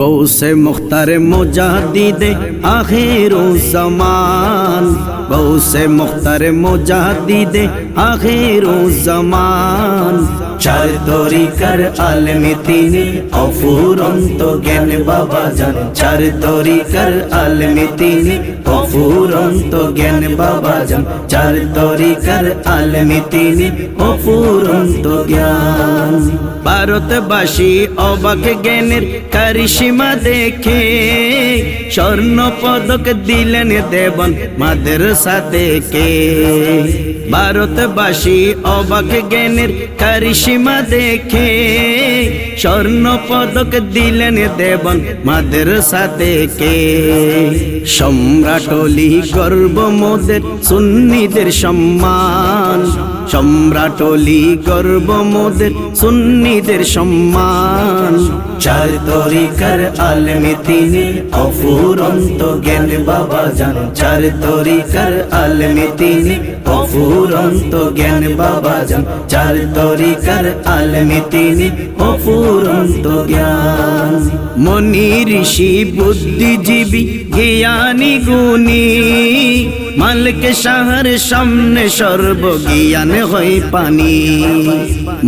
গৌসে মুখতার মুজাহিদে আখিরু জামান। গৌসে মুখতার মুজাহিদে আখিরু জামান। চার তরিকার আলমে তিনি অফুরন্ত জ্ঞান বাবা জান। চার তরিকার আলমে তিনি অফুরন্ত জ্ঞান বাবা জান। চার তরিকার আলমে তিনি অফুরন্ত জ্ঞান। ভারতবাসী অবাক জ্ঞানের কারিসীমা দেখে স্বর্ণ পদক দিলেন দেবন মাদ্রাসা থেকে। ভারতবাসী অবাক জ্ঞানের কারিসীমা দেখে স্বর্ণ পদক দিলেন দেবন মাদ্রাসা থেকে সম্রাটলি গর্ব মোদের সুন্নিদের সম্মান। সম্রাটলি গর্ব মোদের সুন্নিদের সম্মান। চার তরিকার আলমে তিনি অফুরন্ত জ্ঞান বাবা জান। চার তরিকার আলমে তিনি অফুরন্ত জ্ঞান বাবা জান, চার তরিকার আলমে তিনি অফুরন্ত জ্ঞান। মনি ঋষি বুদ্ধিজীবী, জ্ঞানী গুণী, মালিক শাহর সামনে সর্বজ্ঞান হয় পানি।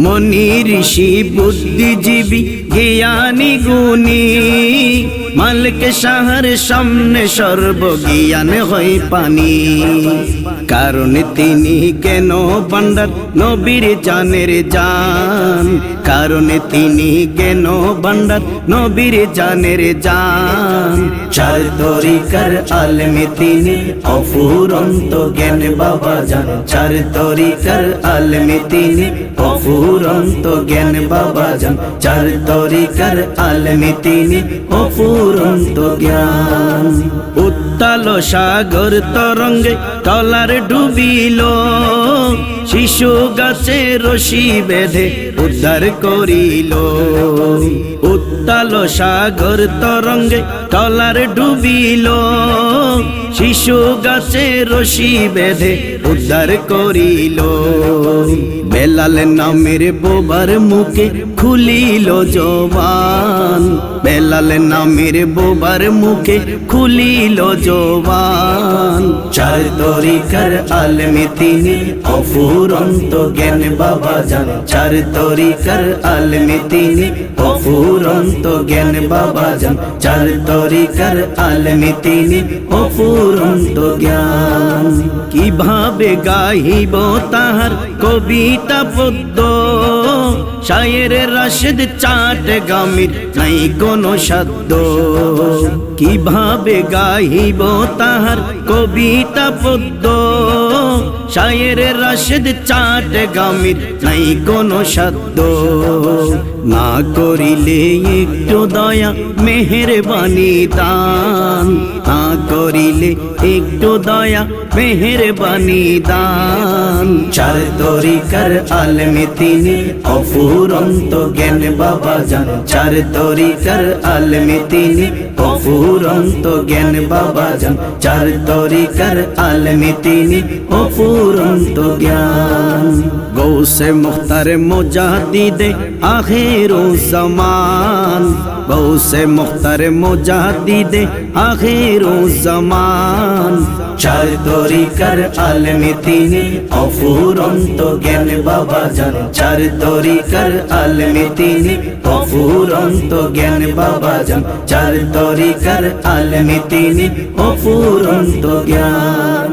মনি ঋষি বুদ্ধিজীবী জ্ঞানী গুণী। মালিক শাহর সামনে সর্বজ্ঞান হয় পানি। কারণ তিনি কেন বান্ডার নবীর জানের জান? কারণ তিনি কেন বান্ডার নবীর জানের জান? চার তরিকার আলমে তিনি অফুরন্ত জ্ঞান বাবা জান। চার তরিকার আলমে তিনি অফুরন্ত জ্ঞান বাবা জান। চার তরিকার আলমে তিনি অপূরন্ত জ্ঞান। উত্তাল সাগর তরঙ্গে টলার ডুবিল, শিশু গাছে রশি বেঁধে উদ্ধার করিল। উত্তাল সাগর তরঙ্গে টলার ডুবিল, শিশু গাছে রশি বেঁধে উদ্ধার করিল। বেলাল নামের বোবার মুখে খুলিল জবান। বেলাল নামের বোবার মুখে খুলিল জবান। চার তরিকার আলমে তিনি, অফুরন্ত জ্ঞান বাবা জান। চার তরিকার আলমে তিনি, অফুরন্ত জ্ঞান বাবা জান। চার তরিকার আলমে তিনি, অফুরন্ত জ্ঞান কীভাবে গাইব তাহার কবিতা পদ্য? শায়ের রাশেদ চাট গামির নাই কোনো শব্দ কীভাবে গাইব তাহার কবিতা পদ্য? শায়ের রাশেদ চাট গামির নাই কোনো শব্দ না করিলে একটু দয়া, মেহেরবানি দান। না করিলে একটু দয়া, মেহেরবানি দান। চার তরিকার আলমে তিনি, অফুরন্ত জ্ঞান বাবা জান। চার তরিকার আলমে তিনি, অফুরন্ত জ্ঞান বাবা জান। চার তরিকার আলমে তিনি অফুরন্ত জ্ঞান। গৌসে মুখতার মুজাহিদে আখিরু জামান। গৌসে মুখতার মুজাহিদে আখিরু জামান। চার তরিকার আলমে তিনি অফুরন্ত জ্ঞান বাবা জান। চার তরিকার আলমে তিনি অফুরন্ত জ্ঞান বাবা জান। চার তরিকার আলমে তিনি অফুরন্ত জ্ঞান।